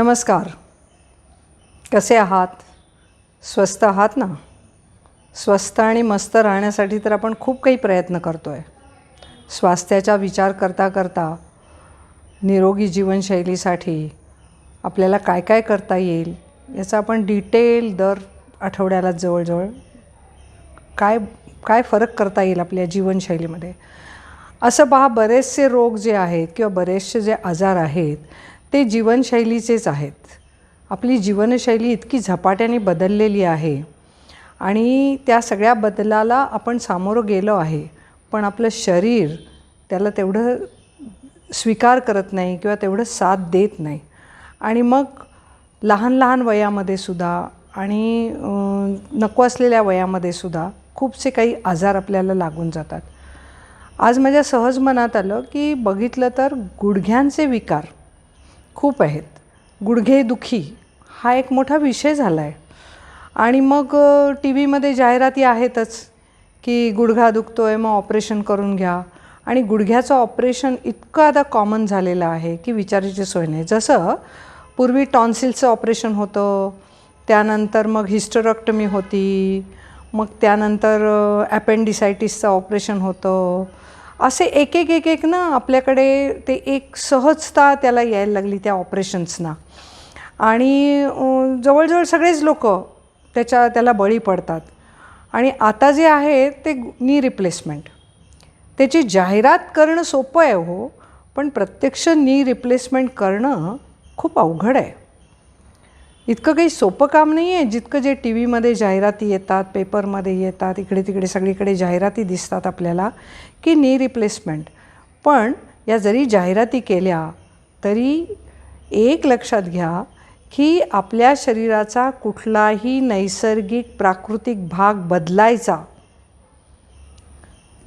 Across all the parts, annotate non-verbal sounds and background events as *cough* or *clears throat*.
नमस्कार. कसे आहात? स्वस्त आहात ना? स्वस्त आणि मस्त राहण्यासाठी तर आपण खूप काही प्रयत्न करतो आहे स्वास्थ्याचा विचार करता करता निरोगी जीवनशैलीसाठी आपल्याला काय काय करता येईल याचा आपण डिटेल दर आठवड्याला जवळजवळ काय काय फरक करता येईल आपल्या जीवनशैलीमध्ये? असं पहा बरेचसे रोग जे आहेत किंवा बरेचसे जे आजार आहेत ते जीवनशैलीचेच आहेत. आपली जीवनशैली इतकी झपाट्याने बदललेली आहे आणि त्या सगळ्या बदलाला आपण सामोरं गेलो आहे. पण आपलं शरीर त्याला तेवढं स्वीकार करत नाही किंवा तेवढं साथ देत नाही. आणि मग लहान लहान वयामध्ये सुद्धा आणि नको असलेल्या वयामध्ये सुद्धा खूपसे काही आजार आपल्याला लागून जातात. आज माझ्या सहज मनात आलं की बघितलं तर गुडघ्यांचे विकार खूप आहेत. गुडघे दुखी हा एक मोठा विषय झाला आहे आणि मग टी व्हीमध्ये जाहिराती आहेतच की गुडघा दुखतो आहे मग ऑपरेशन करून घ्या. आणि गुडघ्याचं ऑपरेशन इतकं आता कॉमन झालेलं आहे की विचारायची सोय नाही. जसं पूर्वी टॉन्सिलचं ऑपरेशन होतं त्यानंतर मग हिस्टरॉक्टमी होती मग त्यानंतर ॲपेंडिसायटिसचं ऑपरेशन होतं असे एक एक एक एक ना आपल्याकडे ते एक सहजता त्याला यायला लागली त्या ऑपरेशन्सना. आणि जवळजवळ सगळेच लोक त्याच्या त्याला बळी पडतात. आणि आता जे आहे ते नी रिप्लेसमेंट. त्याची जाहिरात करणं सोपं आहे हो पण प्रत्यक्ष नी रिप्लेसमेंट करणं खूप अवघड आहे. इतकं काही सोपं काम नाही आहे जितकं जे टी व्हीमध्ये जाहिराती येतात पेपरमध्ये येतात इकडे तिकडे सगळीकडे जाहिराती दिसतात आपल्याला की नी रिप्लेसमेंट पण या जरी जाहिराती केल्या तरी एक लक्षात घ्या की आपल्या शरीराचा कुठलाही नैसर्गिक प्राकृतिक भाग बदलायचा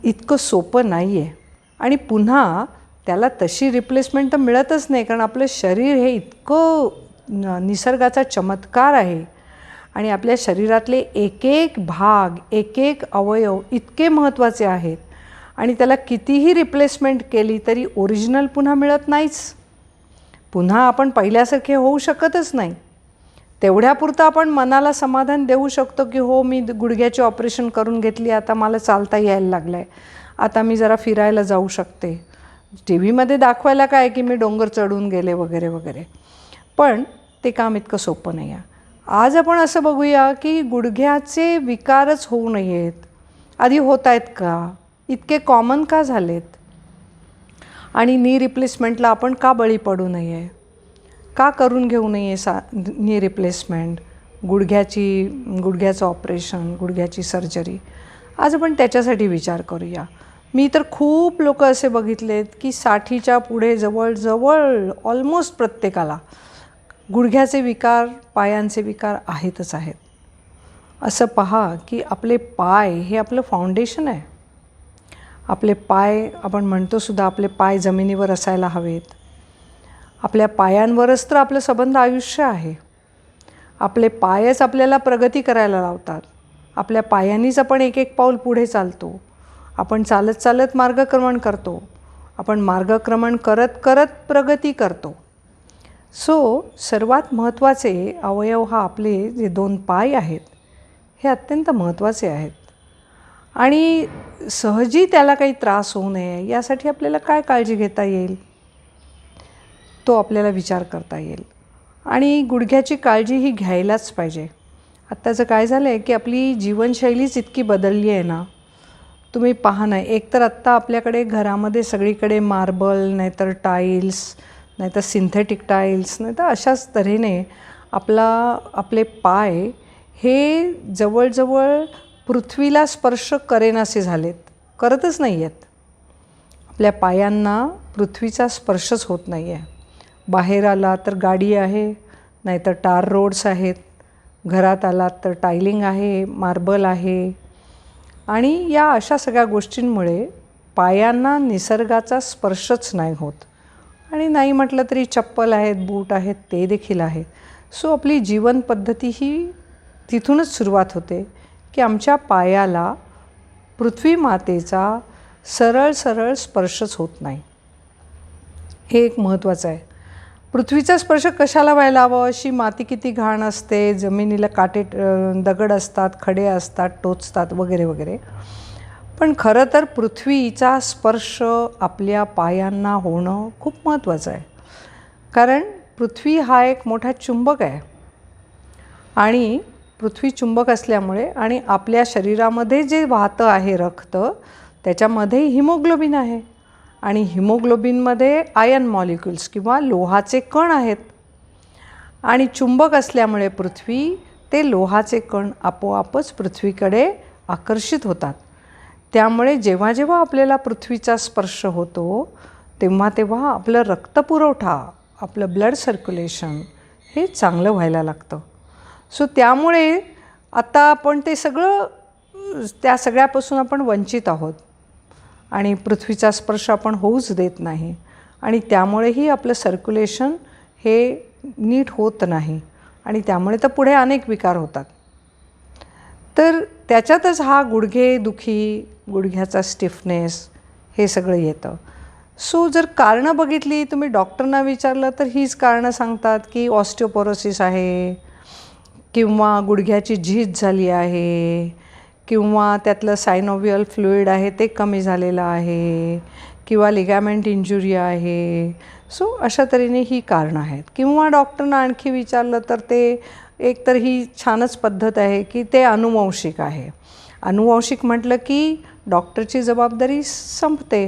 इतकं सोपं नाही आहे आणि पुन्हा त्याला तशी रिप्लेसमेंट तर मिळतच नाही कारण आपलं शरीर हे इतकं निसर्गाचा चमत्कार आहे. आणि आपल्या शरीरातले एक एक भाग एक एक अवयव इतके महत्त्वाचे आहेत. आणि त्याला कितीही रिप्लेसमेंट केली तरी ओरिजिनल पुन्हा मिळत नाहीच. पुन्हा आपण पहिल्यासारखे होऊ शकतच नाही. तेवढ्यापुरतं आपण मनाला समाधान देऊ शकतो की हो मी गुडघ्याची ऑपरेशन करून घेतली आता मला चालता यायला लागलं आहे आता मी जरा फिरायला जाऊ शकते. टी व्हीमध्ये दाखवायला काय की मी डोंगर चढून गेले वगैरे वगैरे. पण ते काम इतकं सोपं नाही आहे. आज आपण असं बघूया की गुडघ्याचे विकारच होऊ नयेत. आधी होत आहेत का? इतके कॉमन का झालेत? आणि नी रिप्लेसमेंटला आपण का बळी पडू नये? का करून घेऊ नये सा नी रिप्लेसमेंट गुडघ्याची गुडघ्याचं ऑपरेशन गुडघ्याची सर्जरी आज आपण त्याच्यासाठी विचार करूया. मी तर खूप लोक असे बघितलेत की साठीच्या पुढे जवळजवळ ऑलमोस्ट प्रत्येकाला गुडघ्याचे विकार पायांचे विकार आहेतच आहेत. असं पहा की आपले पाय हे आपलं फाउंडेशन आहे. आपले पाय आपण म्हणतो सुद्धा आपले पाय जमिनीवर असायला हवेत. आपल्या पायांवरच तर आपलं सबंध आयुष्य आहे. आपले पायच आपल्याला प्रगती करायला लावतात. आपल्या पायांनीच आपण एक एक पाऊल पुढे चालतो. आपण चालत चालत मार्गक्रमण करतो. आपण मार्गक्रमण करत करत प्रगती करतो. सो सर्वात महत्त्वाचे अवयव हा आपले जे दोन पाय आहेत हे अत्यंत महत्त्वाचे आहेत. आणि सहजी त्याला काही त्रास होऊ नये यासाठी आपल्याला काय काळजी घेता येईल? तो आपल्याला विचार करता येईल. आणि गुडघ्याची काळजी ही घ्यायलाच पाहिजे. आत्ताचं काय झालं आहे की आपली जीवनशैलीच इतकी बदलली आहे ना तुम्ही पहा ना एकतर आत्ता आपल्याकडे घरामध्ये सगळीकडे मार्बल नाहीतर टाईल्स नाहीतर सिंथेटिक टाईल्स नाहीतर अशाच तऱ्हेने आपला आपले पाय हे जवळजवळ पृथ्वीला स्पर्श करेनासे झालेत. करतच नाही आहेत आपल्या पायांना पृथ्वीचा स्पर्शच होत नाही आहे बाहेर आला तर गाडी आहे नाहीतर टार रोड्स आहेत. घरात आलात तर टायलिंग आहे मार्बल आहे. आणि या अशा सगळ्या गोष्टींमुळे पायांना निसर्गाचा स्पर्शच नाही होत. आणि नाही म्हटलं तरी चप्पल आहेत बूट आहेत ते देखील आहेत. सो आपली जीवनपद्धती ही तिथूनच सुरुवात होते. की आमच्या पायाला पृथ्वी मातेचा सरळ सरळ स्पर्शच होत नाही. हे एक महत्त्वाचं आहे. पृथ्वीचा स्पर्श कशाला व्हायला हवं? अशी माती किती घाण असते? जमिनीला काटे दगड असतात खडे असतात टोचतात वगैरे वगैरे. पण खरं तर पृथ्वीचा स्पर्श आपल्या पायांना होणं खूप महत्त्वाचं आहे. कारण पृथ्वी हा एक मोठा चुंबक आहे. आणि पृथ्वी चुंबक असल्यामुळे आणि आपल्या शरीरामध्ये जे वाहतं आहे रक्त त्याच्यामध्ये हिमोग्लोबिन आहे. आणि हिमोग्लोबिनमध्ये आयन मॉलिक्युल्स किंवा लोहाचे कण आहेत. आणि चुंबक असल्यामुळे पृथ्वी ते लोहाचे कण आपोआपच पृथ्वीकडे आकर्षित होतात. त्यामुळे जेव्हा जेव्हा आपल्याला पृथ्वीचा स्पर्श होतो तेव्हा तेव्हा आपलं रक्तपुरवठा आपलं ब्लड सर्क्युलेशन हे चांगलं व्हायला लागतं. सो त्यामुळे आता आपण ते सगळं त्या सगळ्यापासून आपण वंचित आहोत. आणि पृथ्वीचा स्पर्श आपण होऊच देत नाही. आणि त्यामुळेही आपलं सर्क्युलेशन हे नीट होत नाही. आणि त्यामुळे तर पुढे अनेक विकार होतात. तर त्याच्यातच हा गुडघे दुखी गुडघ्याचा स्टिफनेस हे सगळं येतं. सो जर कारणं बघितली तुम्ही डॉक्टरना विचारलं तर हीच कारणं सांगतात की ऑस्टिओपोरोसिस आहे किंवा गुडघ्याची झीज झाली आहे किंवा त्यातलं सायनोवियल फ्लुईड आहे ते कमी झालेलं आहे किंवा लिगॅमेंट इंजुरी आहे. सो अशा तऱ्हेने ही कारणं आहेत. किंवा डॉक्टरनं आणखी विचारलं तर ते एक तर ही छानच पद्धत आहे की ते अनुवंशिक आहे. अनुवंशिक म्हटलं की डॉक्टरची जबाबदारी संपते.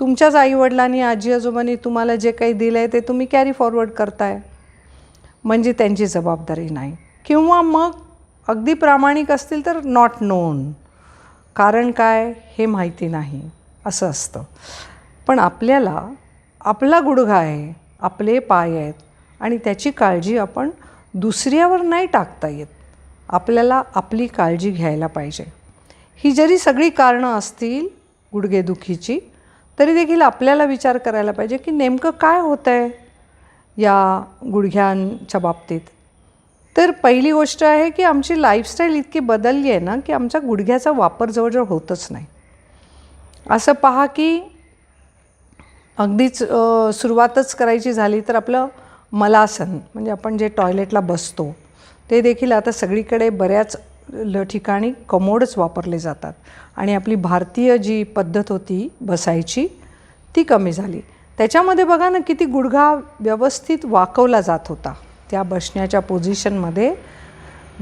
तुमच्याच आईवडिलांनी आजी आजोबांनी तुम्हाला जे काही दिलं आहे ते तुम्ही कॅरी फॉरवर्ड करताय. म्हणजे त्यांची जबाबदारी नाही. किंवा मग अगदी प्रामाणिक असतील तर नॉट नोन कारण काय? हे माहिती नाही. असं असतं. पण आपल्याला आपला गुडघा आहे आपले पाय आहेत आणि त्याची काळजी आपण दुसऱ्यावर नाही टाकता येत. आपल्याला आपली काळजी घ्यायला पाहिजे. ही जरी सगळी कारणं असतील गुडघेदुखीची तरी देखील आपल्याला विचार करायला पाहिजे की नेमकं काय होतं आहे या गुडघ्यांच्या बाबतीत. तर पहिली गोष्ट आहे की आमची लाईफस्टाईल इतकी बदलली आहे ना की आमच्या गुडघ्याचा वापर जवळजवळ होतच नाही. असं पहा की अगदीच सुरुवातच करायची झाली तर आपलं मलासन म्हणजे आपण जे टॉयलेटला बसतो ते देखील आता सगळीकडे बऱ्याच ल ठिकाणी कमोडच वापरले जातात. आणि आपली भारतीय जी पद्धत होती बसायची ती कमी झाली. त्याच्यामध्ये बघा ना किती गुडघा व्यवस्थित वाकवला जात होता. त्या बसण्याच्या पोझिशनमध्ये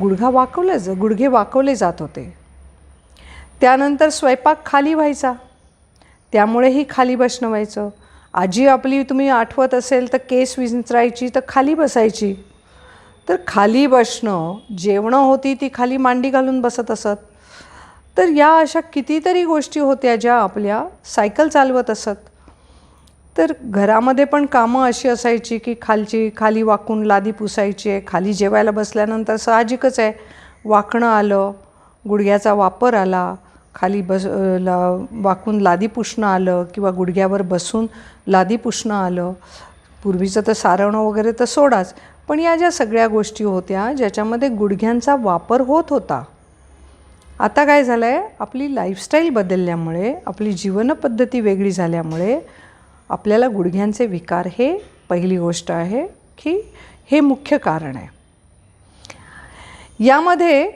गुडघा वाकवला ज गुडघे वाकवले जात होते. त्यानंतर स्वयंपाक खाली व्हायचा. त्यामुळेही खाली बसणं व्हायचं. आजी आपली तुम्ही आठवत असेल तर केस विंचरायची तर खाली बसायची. तर खाली बसणं जेवणं होती ती खाली मांडी घालून बसत असत. तर या अशा कितीतरी गोष्टी होत्या ज्या आपल्या सायकल चालवत असत. तर घरामध्ये पण कामं अशी असायची की खालची खाली वाकून लादी पुसायची आहे खाली जेवायला बसल्यानंतर साहजिकच आहे. वाकणं आलं गुडघ्याचा वापर आला खाली बस ला वाकून लादी पुसणं आलं किंवा गुडघ्यावर बसून लादी पुसणं आलं. पूर्वीचं तर सारवणं वगैरे तर सोडाच पण या ज्या सगळ्या गोष्टी होत्या ज्याच्यामध्ये गुडघ्यांचा वापर होत होता आता काय झालं आहे आपली लाईफस्टाईल बदलल्यामुळे आपली जीवनपद्धती वेगळी झाल्यामुळे आपल्याला गुडघ्यांचे विकार हे पहिली गोष्ट आहे की हे मुख्य कारण आहे. यामध्ये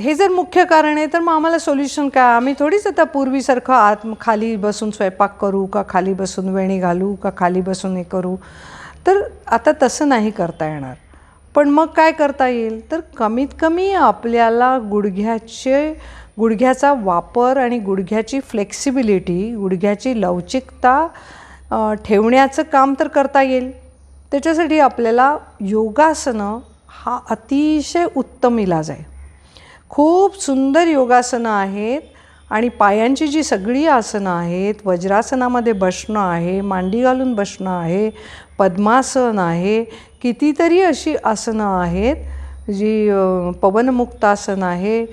हे जर मुख्य कारण आहे तर मग आम्हाला सोल्युशन काय? आम्ही थोडीच आता पूर्वीसारखं आत खाली बसून स्वयंपाक करू का खाली बसून वेणी घालू का खाली बसून हे करू? तर आता तसं नाही करता येणार. पण मग काय करता येईल? तर कमीत कमी आपल्याला गुडघ्याचे गुडघ्याचा वापर आणि गुडघ्याची फ्लेक्सिबिलिटी गुडघ्याची लवचिकता ठेवण्याचं काम तर करता येईल. त्याच्यासाठी आपल्याला योगासनं हा अतिशय उत्तम इलाज आहे. खूप सुंदर योगासनं आहेत आणि पायांची जी सगळी आसनं आहेत वज्रासनामध्ये बसणं आहे मांडी घालून बसणं आहे पद्मासन आहे कितीतरी अशी आसनं आहेत जी पवनमुक्तासन आहे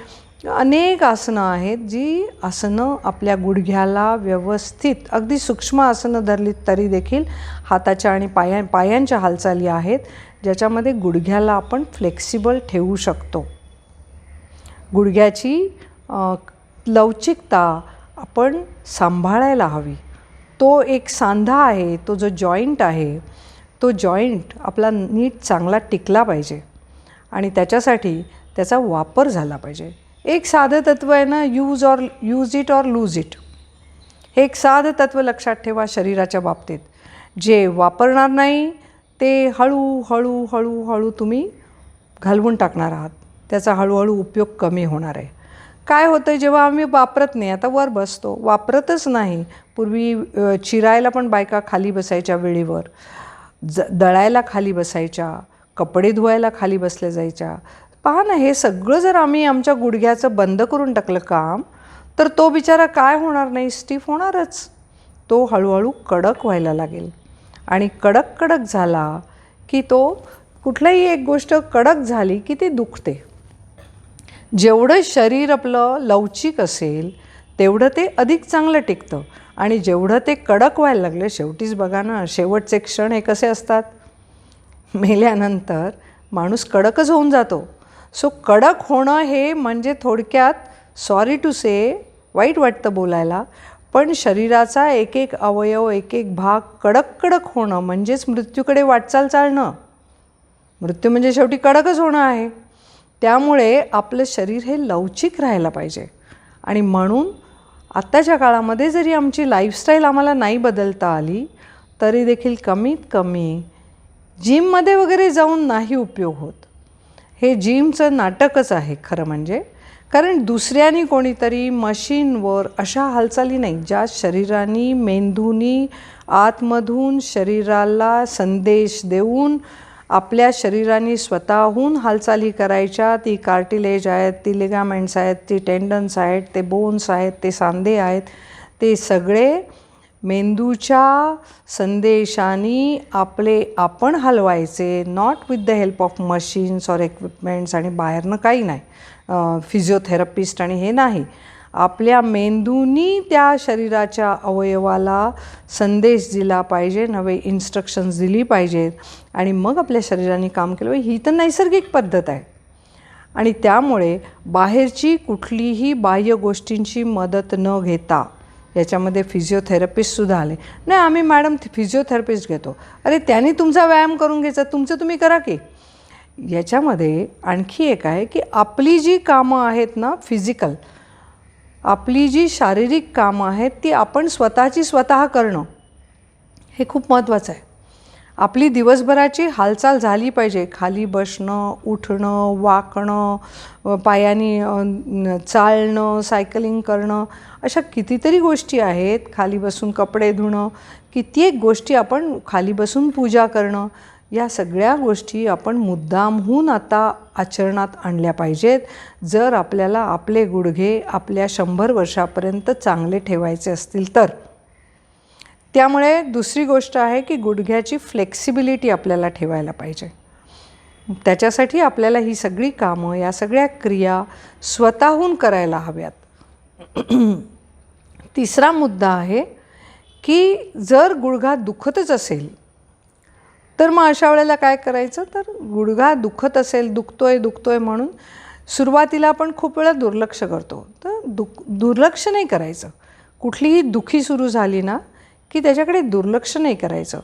अनेक आसनं आहेत जी आसनं आपल्या गुडघ्याला व्यवस्थित अगदी सूक्ष्म आसनं धरली तरी देखील हाताच्या आणि पाया पायांच्या हालचाली आहेत ज्याच्यामध्ये गुडघ्याला आपण फ्लेक्सिबल ठेवू शकतो. गुडघ्याची लवचिकता आपण सांभाळायला हवी. तो एक सांधा आहे तो जो जॉईंट आहे तो जॉईंट आपला नीट चांगला टिकला पाहिजे आणि त्याच्यासाठी त्याचा वापर झाला पाहिजे. एक साधं तत्त्व आहे ना use or use it or lose it हे एक साधं तत्त्व लक्षात ठेवा शरीराच्या बाबतीत. जे वापरणार नाही ते हळू हळू हळू हळू तुम्ही घालवून टाकणार आहात. त्याचा हळूहळू उपयोग कमी होणार आहे. काय होतं जेव्हा आम्ही वापरत नाही आता वर बसतो वापरतच नाही. पूर्वी चिरायला पण बायका खाली बसायच्या वेळेवर. ज दळायला खाली बसायच्या कपडे धुवायला खाली बसल्या जायच्या. पहा ना हे सगळं जर आम्ही आमच्या गुडघ्याचं बंद करून टाकलं काम तर तो बिचारा काय होणार नाही? स्टीफ होणारच. तो हळूहळू कडक व्हायला लागेल. आणि कडक कडक झाला की तो कुठलाही एक गोष्ट कडक झाली की ती दुखते. जेवढं शरीर आपलं लवचिक असेल तेवढं ते अधिक चांगलं टिकतं. आणि जेवढं ते कडक व्हायला लागलं शेवटीच बघा ना शेवटचे क्षण हे कसे असतात? मेल्यानंतर माणूस कडकच होऊन जातो. सो कडक होणं हे म्हणजे थोडक्यात सॉरी टू से वाईट वाटतं बोलायला पण शरीराचा एक एक अवयव एक एक भाग कडक कडक होणं म्हणजेच मृत्यूकडे वाटचाल चालणं. मृत्यू म्हणजे शेवटी कडकच होणं आहे. त्यामुळे आपलं शरीर हे लवचिक राहायला पाहिजे. आणि म्हणून आत्ताच्या काळामध्ये जरी आमची लाईफस्टाईल आम्हाला नाही बदलता आली तरी देखील कमीत कमी जिममध्ये वगैरे जाऊन नाही उपयोग होत. हे जिमचं नाटकच आहे खरं म्हणजे. कारण दुसऱ्यानी कोणीतरी मशीनवर अशा हालचाली नाही ज्या शरीरानी मेंदूनी आतमधून शरीराला संदेश देऊन आपल्या शरीराने स्वतःहून हालचाली करायच्या. ती कार्टिलेज आहेत ती लिगामेंट्स आहेत ती टेंडन्स आहेत ते बोन्स आहेत ते सांधे आहेत ते सगळे मेंदूच्या संदेशाने आपले आपण हलवायचे not with the help of machines or equipments आणि बाहेरनं काही नाही. फिजिओथेरपिस्ट आणि हे नाही. आपल्या मेंदूनी त्या शरीराच्या अवयवाला संदेश दिला पाहिजे नवे इन्स्ट्रक्शन्स दिली पाहिजेत आणि मग आपल्या शरीराने काम केलं. ही तर नैसर्गिक पद्धत आहे. आणि त्यामुळे बाहेरची कुठलीही बाह्य गोष्टींची मदत न घेता याच्यामध्ये फिजिओथेरपिस्टसुद्धा आले. नाही आम्ही मॅडम फिजिओथेरपिस्ट घेतो. अरे त्यांनी तुमचा व्यायाम करून घ्यायचा तुमचं तुम्ही करा की. याच्यामध्ये आणखी एक आहे की आपली जी कामं आहेत ना फिजिकल आपली जी शारीरिक कामं आहेत ती आपण स्वतःची स्वतः करणं हे खूप महत्त्वाचं आहे. आपली दिवसभराची हालचाल झाली पाहिजे. खाली बसणं उठणं वाकणं पायाने चालणं सायकलिंग करणं अशा कितीतरी गोष्टी आहेत. खाली बसून कपडे धुणं कित्येक गोष्टी आपण खाली बसून पूजा करणं या सगळ्या गोष्टी आपण मुद्दामहून आता आचरणात आणल्या पाहिजेत. जर आपल्याला आपले गुडघे आपल्या शंभर वर्षापर्यंत चांगले ठेवायचे असतील तर. त्यामुळे दुसरी गोष्ट आहे की गुडघ्याची फ्लेक्सिबिलिटी आपल्याला ठेवायला पाहिजे. त्याच्यासाठी आपल्याला ही सगळी कामं या सगळ्या क्रिया स्वतःहून करायला हव्यात. *clears throat* तिसरा मुद्दा आहे की जर गुडघा दुखतच असेल तर मग अशा वेळेला काय करायचं? तर गुडघा दुखत असेल दुखतोय दुखतोय म्हणून सुरुवातीला आपण खूप वेळा दुर्लक्ष करतो. तर दुख दुर्लक्ष नाही करायचं. कुठलीही दुखी सुरू झाली ना की त्याच्याकडे दुर्लक्ष नाही करायचं.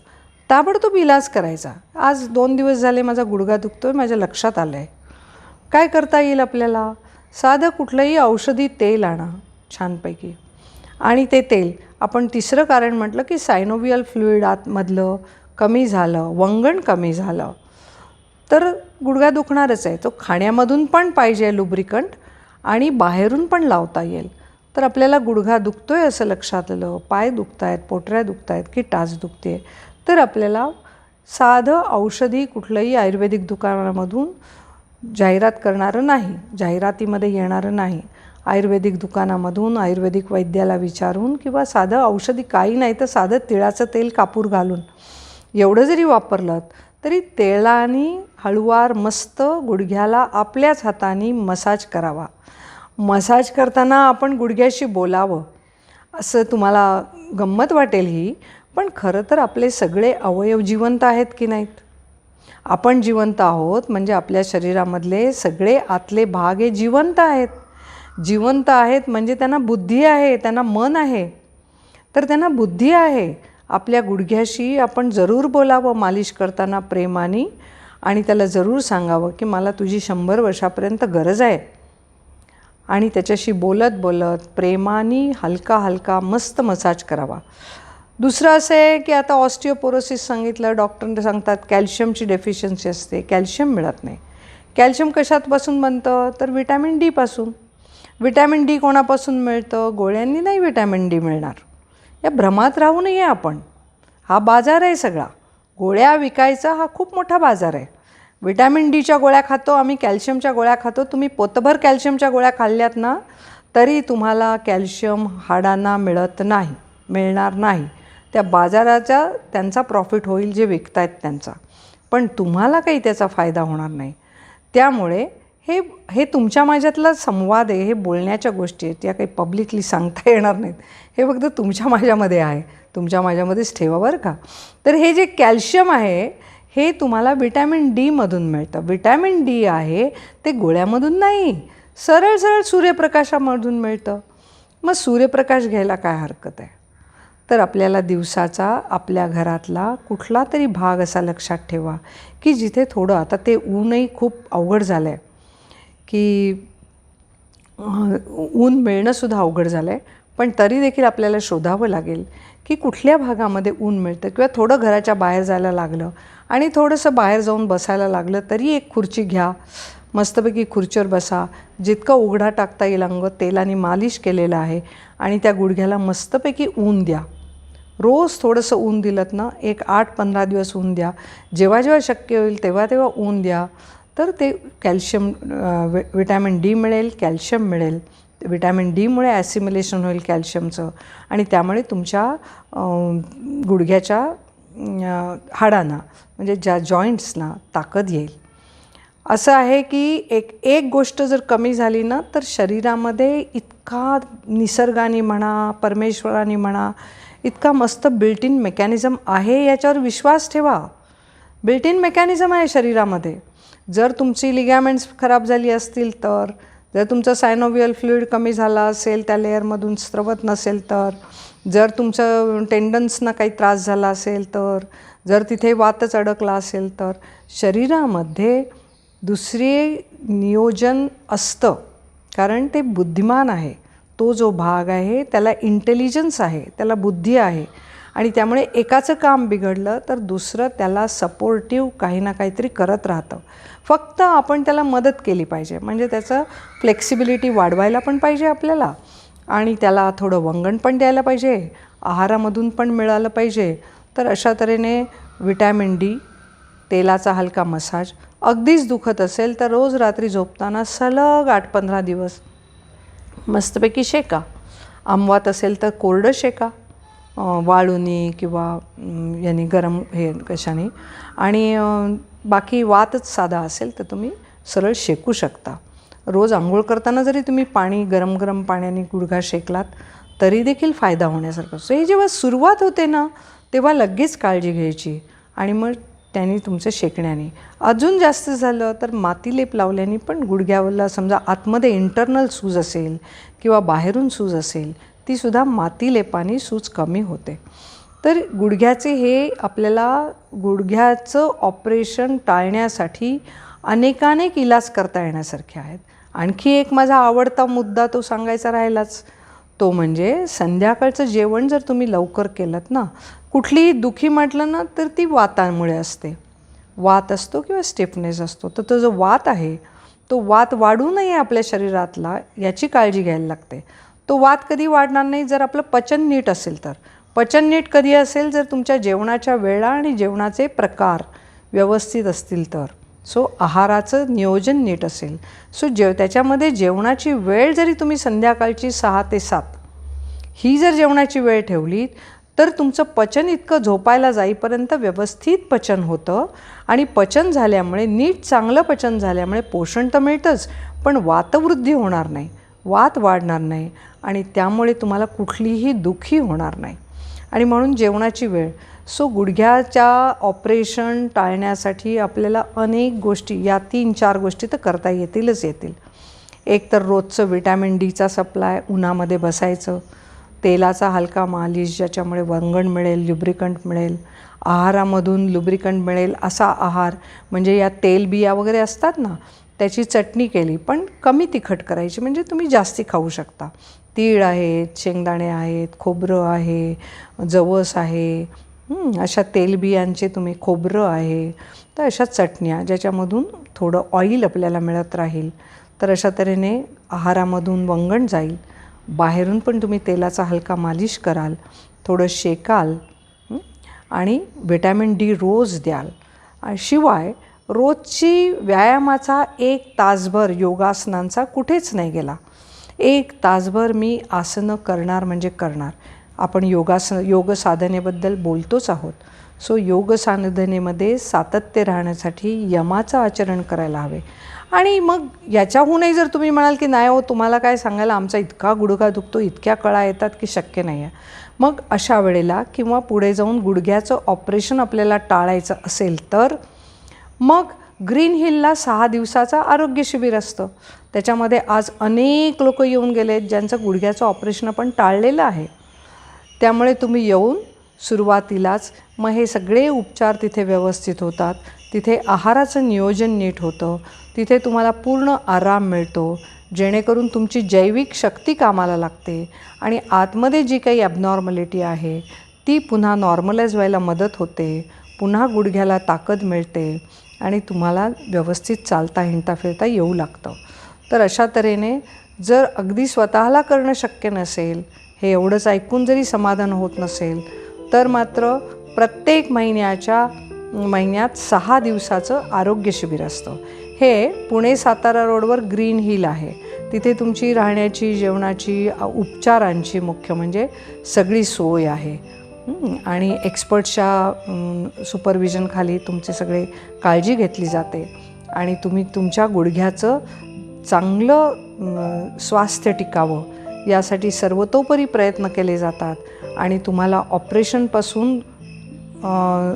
ताबडतोब इलाज करायचा. आज दोन दिवस झाले माझा गुडघा दुखतो आहे माझ्या लक्षात आलं आहे काय करता येईल आपल्याला? साधं कुठलंही औषधी तेल आणा छानपैकी. आणि ते तेल आपण तिसरं कारण म्हटलं की सायनोवियल फ्लुईड आतमधलं कमी झालं वंगण कमी झालं. तर गुडघा दुखणारच आहे. तो खाण्यामधून पण पाहिजे लुब्रिकंट आणि बाहेरून पण लावता येईल. तर आपल्याला गुडघा दुखतो आहे असं लक्षात आलं पाय दुखत आहेत पोटऱ्या दुखत आहेत की टाच दुखते तर आपल्याला साधं औषधी कुठलंही आयुर्वेदिक दुकानामधून जाहिरात करणारं नाही जाहिरातीमध्ये येणारं नाही. आयुर्वेदिक दुकानामधून आयुर्वेदिक वैद्याला विचारून किंवा साधं औषधी काही नाही तर साधं तिळाचं तेल कापूर घालून. एवढं जरी वापरलं तरी तेलाने हळुवार मस्त गुडघ्याला आपल्याच हाताने मसाज करावा. मसाज करताना आपण गुडघ्याशी बोलावं असं तुम्हाला गंमत वाटेल ही. पण खरं तर आपले सगळे अवयव जिवंत आहेत की नाहीत? आपण जिवंत आहोत म्हणजे आपल्या शरीरामधले सगळे आतले भाग हे जिवंत आहेत. जिवंत आहेत म्हणजे त्यांना बुद्धी आहे त्यांना मन आहे. तर त्यांना बुद्धी आहे. आपल्या गुडघ्याशी आपण जरूर बोलावं मालिश करताना प्रेमाने आणि त्याला जरूर सांगावं की मला तुझी शंभर वर्षापर्यंत गरज आहे. आणि त्याच्याशी बोलत बोलत प्रेमाने हलका हलका मस्त मसाज करावा. दुसरं असं आहे की आता ऑस्टिओपोरोसिस सांगितलं डॉक्टर सांगतात कॅल्शियमची डेफिशियन्सी असते कॅल्शियम मिळत नाही. कॅल्शियम कशातपासून बनतं? तर विटॅमिन डीपासून विटॅमिन डी कोणापासून मिळतं? गोळ्यांनी नाही विटॅमिन डी मिळणार. या भ्रमात राहू नये आपण. हा बाजार आहे सगळा. गोळ्या विकायचा हा खूप मोठा बाजार आहे. विटॅमिन डीच्या गोळ्या खातो आम्ही कॅल्शियमच्या गोळ्या खातो. तुम्ही पोतभर कॅल्शियमच्या गोळ्या खाल्ल्यात ना तरी तुम्हाला कॅल्शियम हाडांना मिळत नाही मिळणार नाही. त्या बाजाराचा त्यांचा प्रॉफिट होईल जे विकतायत त्यांचा. पण तुम्हाला काही त्याचा फायदा होणार नाही. त्यामुळे हे हे तुमच्या माझ्यातला संवाद आहे हे बोलण्याच्या गोष्टी आहेत या काही पब्लिकली सांगता येणार नाहीत. हे फक्त तुमच्या माझ्यामध्ये आहे. तुमच्या माझ्यामध्येच ठेवा बरं का. तर हे जे कॅल्शियम आहे हे तुम्हाला विटॅमिन डीमधून मिळतं. विटॅमिन डी आहे ते गोळ्यामधून नाही सरळ सरळ सूर्यप्रकाशामधून मिळतं. मग सूर्यप्रकाश घ्यायला काय हरकत आहे? तर आपल्याला दिवसाचा आपल्या घरातला कुठला तरी भाग असा लक्षात ठेवा की जिथे थोडं आता ते ऊनही खूप अवघड झालं आहे की ऊन मिळणंसुद्धा अवघड झालं आहे पण तरी देखील आपल्याला शोधावं लागेल की कुठल्या भागामध्ये ऊन मिळतं किंवा थोडं घराच्या बाहेर जायला लागलं आणि थोडंसं बाहेर जाऊन बसायला लागलं तरी एक खुर्ची घ्या. मस्तपैकी खुर्चीवर बसा. जितकं उघडा टाकता येईल अंग तेलाने मालिश केलेलं आहे आणि त्या गुडघ्याला मस्तपैकी ऊन द्या. रोज थोडंसं ऊन दिलं ना एक आठ पंधरा दिवस ऊन द्या. जेव्हा जेव्हा शक्य होईल तेव्हा तेव्हा ऊन द्या. तर ते कॅल्शियम विटॅमिन डी मिळेल कॅल्शियम मिळेल. विटॅमिन डीमुळे ॲसिम्युलेशन होईल कॅल्शियमचं आणि त्यामुळे तुमच्या गुडघ्याच्या हाडांना म्हणजे ज्या जॉईंट्सना ताकद येईल. असं आहे की एक एक गोष्ट जर कमी झाली ना तर शरीरामध्ये इतका निसर्गाने म्हणा परमेश्वराने म्हणा इतका मस्त बिल्ट इन मेकॅनिझम आहे याच्यावर विश्वास ठेवा. बिल्ट इन मेकॅनिझम आहे शरीरामध्ये. जर तुमची लिगॅमेंट्स खराब झाली असतील तर जर तुमचं सायनोवियल फ्लुईड कमी झाला असेल त्या लेअरमधून स्रवत नसेल तर जर तुमचं टेंडन्सना काही त्रास झाला असेल तर जर तिथे वातच अडकला असेल तर शरीरामध्ये दुसरे नियोजन असतं. कारण ते बुद्धिमान आहे. तो जो भाग आहे त्याला इंटेलिजन्स आहे त्याला बुद्धी आहे. आणि त्यामुळे एकाचं काम बिघडलं तर दुसरं त्याला सपोर्टिव्ह काही ना काहीतरी करत राहतं. फक्त आपण त्याला मदत केली पाहिजे. म्हणजे त्याचं फ्लेक्सिबिलिटी वाढवायला पण पाहिजे आपल्याला आणि त्याला थोडं वंगण पण द्यायला पाहिजे आहारामधून पण मिळालं पाहिजे. तर अशा तऱ्हेने विटॅमिन डी तेलाचा हलका मसाज अगदीच दुखत असेल तर रोज रात्री झोपताना सलग आठ पंधरा दिवस मस्तपैकी शेका. आंबवात असेल तर कोरडं शेका. वाळूनी किंवा याने गरम हे कशाने. आणि बाकी वातच साधा असेल तर तुम्ही सरळ शेकू शकता. रोज आंघोळ करताना जरी तुम्ही पाणी गरम गरम पाण्याने गुडघा शेकलात तरी देखील फायदा होण्यासारखं असतो. हे जेव्हा सुरुवात होते ना तेव्हा लगेच काळजी घ्यायची आणि मग त्यांनी तुमचं शेकण्याने. अजून जास्त झालं तर मातीलेप लावल्याने पण गुडघ्यावरला समजा आतमध्ये इंटरनल सूज असेल किंवा बाहेरून सूज असेल तीसुद्धा मातीलेपाने सूज कमी होते. तर गुडघ्याचे हे आपल्याला गुडघ्याचं ऑपरेशन टाळण्यासाठी अनेकानेक इलाज करता येण्यासारखे आहेत. आणखी एक माझा आवडता मुद्दा तो सांगायचा राहिलाच. तो म्हणजे संध्याकाळचं जेवण जर तुम्ही लवकर केलं ना कुठलीही दुखी म्हटलं ना तर ती वातामुळे असते. वात असतो किंवा स्टिफनेस असतो. तर तो जो वात आहे तो वात वाढू नये आपल्या शरीरातला याची काळजी घ्यायला लागते. तो वात कधी वाढणार नाही जर आपलं पचन नीट असेल तर. पचन नीट कधी असेल जर तुमच्या जेवणाच्या वेळा आणि जेवणाचे प्रकार व्यवस्थित असतील तर. सो आहाराचं नियोजन नीट असेल. सो जेव त्याच्यामध्ये जेवणाची वेळ जरी तुम्ही संध्याकाळची सहा ते सात ही जर जेवणाची वेळ ठेवली तर तुमचं पचन इतकं झोपायला जाईपर्यंत व्यवस्थित पचन होतं. आणि पचन झाल्यामुळे नीट चांगलं पचन झाल्यामुळे पोषण तर मिळतंच पण वातवृद्धी होणार नाही. वात वाढणार नाही. आणि त्यामुळे तुम्हाला कुठलीही दुखी होणार नाही. आणि म्हणून जेवणाची वेळ. सो गुडघ्याच्या ऑपरेशन टाळण्यासाठी आपल्याला अनेक गोष्टी या तीन चार गोष्टी तर करता येतीलच येतील. एक तर रोजचं विटॅमिन डीचा सप्लाय उन्हामध्ये बसायचं तेलाचा हलका मालिश ज्याच्यामुळे वंगण मिळेल ल्युब्रिकंट मिळेल आहारामधून लुब्रिकंट मिळेल असा आहार म्हणजे या तेलबिया वगैरे असतात ना त्याची चटणी केली पण कमी तिखट करायची म्हणजे तुम्ही जास्ती खाऊ शकता. तीळ आहेत शेंगदाणे आहेत खोबरं आहे जवस आहे अशा तेलबियांचे तुम्ही खोबरं आहे तर अशा चटण्या ज्याच्यामधून थोडं ऑइल आपल्याला मिळत राहील तर अशा तऱ्हेने आहारामधून वंगण जाईल. बाहेरून पण तुम्ही तेलाचा हलका मालिश कराल थोडं शेकाल आणि व्हिटॅमिन डी रोज द्याल. शिवाय रोजची व्यायामाचा एक तासभर योगासनांचा कुठेच नाही गेला. एक तासभर मी आसनं करणार म्हणजे करणार. आपण योगासन योग साधनेबद्दल बोलतोच आहोत. सो योग साधनेमध्ये सातत्य राहण्यासाठी यमाचं आचरण करायला हवे. आणि मग याच्याहूनही जर तुम्ही म्हणाल की नाही हो तुम्हाला काय सांगायला आमचा इतका गुडघा दुखतो इतक्या कळा येतात की शक्य नाही आहे मग अशा वेळेला किंवा पुढे जाऊन गुडघ्याचं ऑपरेशन आपल्याला टाळायचं असेल तर मग ग्रीन हिलला सहा दिवसाचं आरोग्य शिबिर असतं. त्याच्यामध्ये आज अनेक लोक येऊन गेले आहेत ज्यांचं गुडघ्याचं ऑपरेशन पण टाळलेलं आहे. त्यामुळे तुम्ही येऊन सुरुवातीलाच मग हे सगळे उपचार तिथे व्यवस्थित होतात. तिथे आहाराचं नियोजन नीट होतं. तिथे तुम्हाला पूर्ण आराम मिळतो जेणेकरून तुमची जैविक शक्ती कामाला लागते आणि आतमध्ये जी काही ॲबनॉर्मॅलिटी आहे ती पुन्हा नॉर्मलाइज व्हायला मदत होते. पुन्हा गुडघ्याला ताकद मिळते. आणि तुम्हाला व्यवस्थित चालता हिंडता फिरता येऊ लागतं. तर अशा तऱ्हेने जर अगदी स्वतःला करणं शक्य नसेल हे एवढंच ऐकून जरी समाधान होत नसेल तर मात्र प्रत्येक महिन्याच्या महिन्यात सहा दिवसाचं आरोग्य शिबिर असतं. हे पुणे सातारा रोडवर ग्रीन हिल आहे. तिथे तुमची राहण्याची जेवणाची उपचारांची मुख्य म्हणजे सगळी सोय आहे. आणि एक्सपर्टच्या सुपरविजनखाली तुमचे सगळे काळजी घेतली जाते. आणि तुम्ही तुमच्या गुडघ्याचं चांगलं स्वास्थ्य टिकावं यासाठी सर्वतोपरी प्रयत्न केले जातात. आणि तुम्हाला ऑपरेशनपासून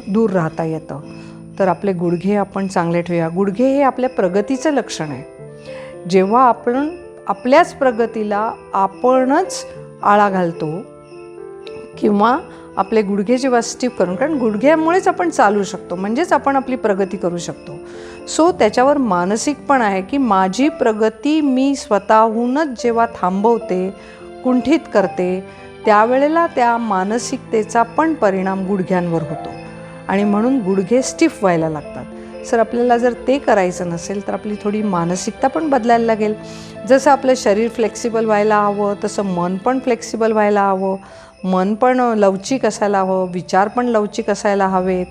दूर राहता येतं. तर आपले गुडघे आपण चांगले ठेवूया. गुडघे हे आपल्या प्रगतीचं लक्षण आहे. जेव्हा आपण आपल्याच प्रगतीला आपणच आळा घालतो किंवा आपले गुडघे जेव्हा स्टिफ करून कारण गुडघ्यामुळेच आपण चालू शकतो म्हणजेच आपण आपली प्रगती करू शकतो. सो त्याच्यावर मानसिक पण आहे की माझी प्रगती मी स्वतःहूनच जेव्हा थांबवते कुंठित करते त्यावेळेला त्या मानसिकतेचा पण परिणाम गुडघ्यांवर होतो. आणि म्हणून गुडघे स्टिफ व्हायला लागतात. सर आपल्याला जर ते करायचं नसेल तर आपली थोडी मानसिकता पण बदलायला लागेल. जसं आपलं शरीर फ्लेक्सिबल व्हायला हवं तसं मन पण फ्लेक्सिबल व्हायला हवं. मन पण लवचिक असायला हवं विचार पण लवचिक असायला हवेत.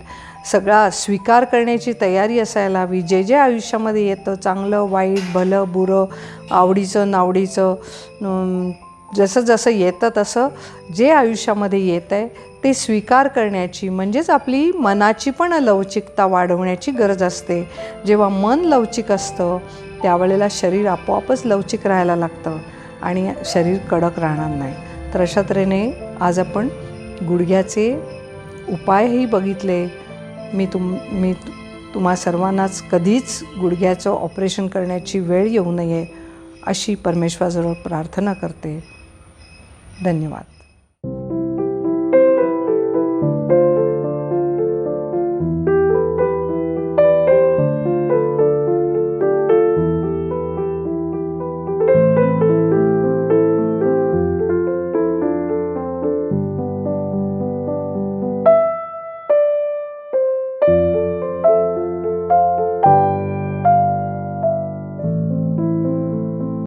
सगळा स्वीकार करण्याची तयारी असायला हवी. जे जे आयुष्यामध्ये येतं चांगलं वाईट भलं बुरं आवडीचं नावडीचं जसं जसं येतं तसं जे आयुष्यामध्ये येतं आहे ते स्वीकार करण्याची म्हणजेच आपली मनाची पण लवचिकता वाढवण्याची गरज असते. जेव्हा मन लवचिक असतं त्यावेळेला शरीर आपोआपच लवचिक राहायला लागतं आणि शरीर कडक राहणार नाही. तर अशा तऱ्हेने आज आपण गुडघ्याचे उपायही बघितले. मी तुम मी तुम्हा सर्वांनाच कधीच गुडघ्याचं ऑपरेशन करण्याची वेळ येऊ नये अशी परमेश्वराजवळ प्रार्थना करते. धन्यवाद.